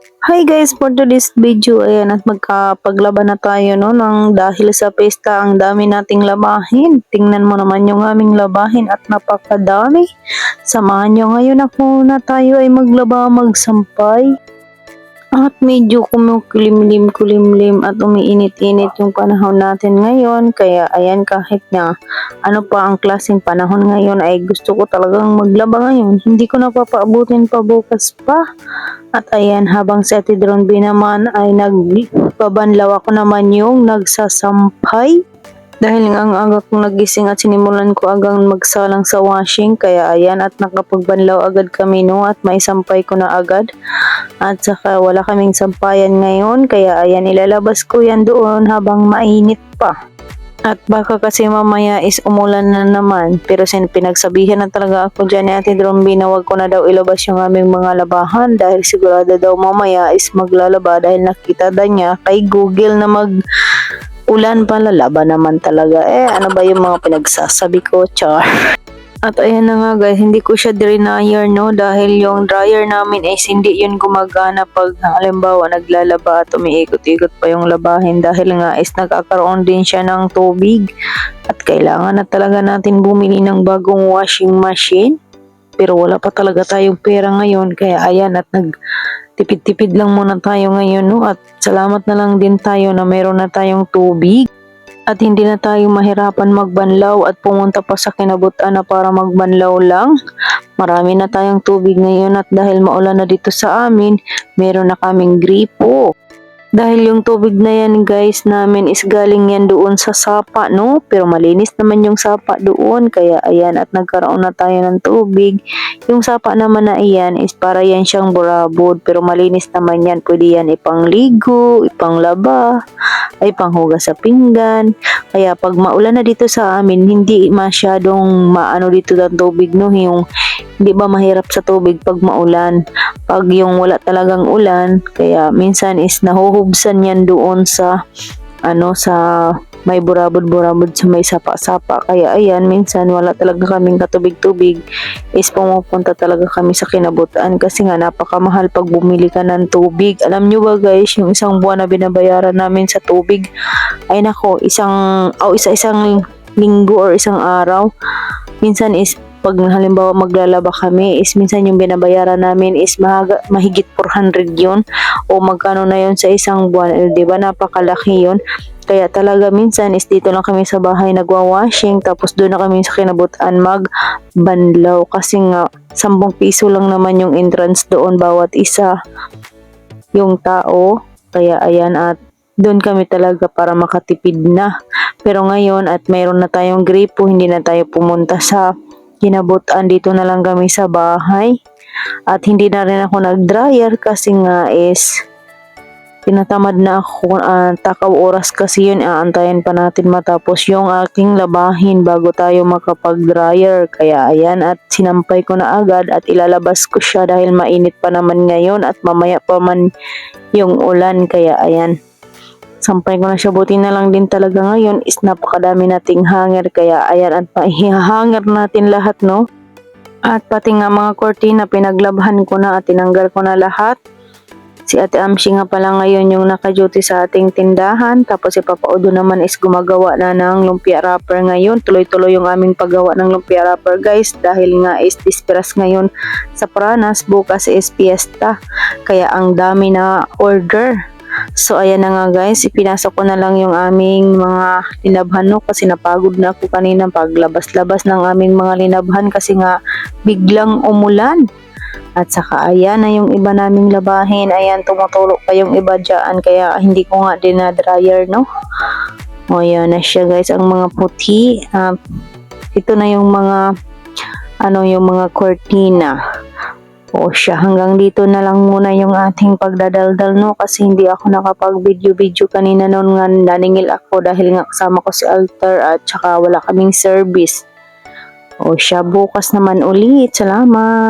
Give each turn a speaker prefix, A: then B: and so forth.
A: Hi guys, for today's video, ayan at magkapaglaban na tayo no nang dahil sa pesta ang dami nating labahin. Tingnan mo naman yung aming labahin at napakadami. Samahan nyo ngayon ako na tayo ay maglaba magsampay. At medyo kumukulimlim kulimlim at umiinit-init yung panahon natin ngayon. Kaya ayan kahit na ano pa ang klaseng panahon ngayon ay gusto ko talagang maglaba ngayon. Hindi ko napapaabutin pa bukas pa. At ayan, habang si Ate Drone B naman ay nagbabanlaw ako naman yung nagsasampay. Dahil nga ang aga kong nagising at sinimulan ko agang magsalang sa washing, kaya ayan at nakapagbanlaw agad kami no at maisampay ko na agad. At saka wala kaming sampayan ngayon, kaya ayan ilalabas ko yan doon habang mainit pa. At baka kasi mamaya is umulan na naman. Pero sin pinagsabihan na talaga ako dyan ni Ate Dromby na wag ko na daw ilabas yung aming mga labahan dahil sigurado daw mamaya is maglalaba dahil nakita daw niya kay Google na mag ulan pala laban naman talaga. Eh ano ba yung mga pinagsasabi ko, char. At ayan na nga guys, hindi ko siya dryer no? Dahil yung dryer namin is hindi yun gumagana pag halimbawa naglalaba at umiikot-ikot pa yung labahin. Dahil nga is nagkakaroon din siya ng tubig. At kailangan na talaga natin bumili ng bagong washing machine pero wala pa talaga tayong pera ngayon kaya ayan at nag tipid-tipid lang muna tayo ngayon no at salamat na lang din tayo na meron na tayong tubig at hindi na tayo mahirapan magbanlaw at pumunta pa sa kinabutan na para magbanlaw lang. Marami na tayong tubig ngayon at dahil maulan na dito sa amin, meron na kaming gripo. Dahil yung tubig na yan guys namin is galing yan doon sa sapa no? Pero malinis naman yung sapa doon kaya ayan at nagkaroon na tayo ng tubig. Yung sapa naman na iyan is para yan siyang burabod pero malinis naman yan. Pwede yan ipangligo, ipanglaba, ay panghugas sa pinggan. Kaya pag maulan na dito sa amin hindi masyadong maano dito ng tubig no yung hindi ba mahirap sa tubig pag maulan pag yung wala talagang ulan kaya minsan is nahuhubsan yan doon sa ano sa may burabod-burabod sa may sapa-sapa. Kaya ayan minsan wala talaga kaming katubig-tubig. Is pumupunta talaga kami sa kinabutan kasi nga napakamahal pag bumili ka ng tubig. Alam nyo ba guys yung isang buwan na binabayaran namin sa tubig ay nako isang o isa-isang linggo or isang araw. Minsan is pag halimbawa maglalaba kami is minsan yung binabayaran namin is mahaga, mahigit 400 yun. O magkano na yun sa isang buwan? Eh, di ba napakalaki yun kaya talaga minsan is dito lang kami sa bahay nagwa-washing tapos doon na kami sa kinabutan magbanlaw. Kasi nga 10 piso lang naman yung entrance doon bawat isa yung tao. Kaya ayan at doon kami talaga para makatipid na. Pero ngayon at mayroon na tayong gripo hindi na tayo pumunta sa kinabutan. Dito na lang kami sa bahay. At hindi na rin ako nag-dryer kasi nga is tinatamad na ako uh, takaw oras kasi yun aantayin pa natin matapos yung aking labahin bago tayo makapag-dryer. Kaya ayan at sinampay ko na agad at ilalabas ko siya dahil mainit pa naman ngayon at mamaya pa man yung ulan. Kaya ayan sampay ko na siya. Buti na lang din talaga ngayon is napakadami nating hanger. Kaya ayan at ihahanger natin lahat no? At pati nga mga kortina pinaglabhan ko na at tinanggal ko na lahat si ate Amshi nga pala ngayon yung naka-duty sa ating tindahan. Tapos si Papa Udo naman is gumagawa na ng lumpia wrapper ngayon. Tuloy-tuloy yung aming paggawa ng lumpia wrapper guys dahil nga is disperas ngayon sa Pranas bukas is fiesta kaya ang dami na order. So, ayan na nga guys, ipinasok ko na lang yung aming mga linabhan no? Kasi napagod na ako kanina. Paglabas-labas ng aming mga linabhan kasi nga biglang umulan. At saka ayan na yung iba naming labahin, ayan tumutulog pa yung iba dyan kaya hindi ko nga din na dryer no. O ayan na siya guys, ang mga puti. Uh, ito na yung mga ano yung mga cortina. O siya, hanggang dito na lang muna yung ating pagdadaldal no kasi hindi ako nakapag-video-video kanina noon nga naningil ako dahil nga kasama ko si Alter at saka wala kaming service. O siya, bukas naman ulit. Salamat!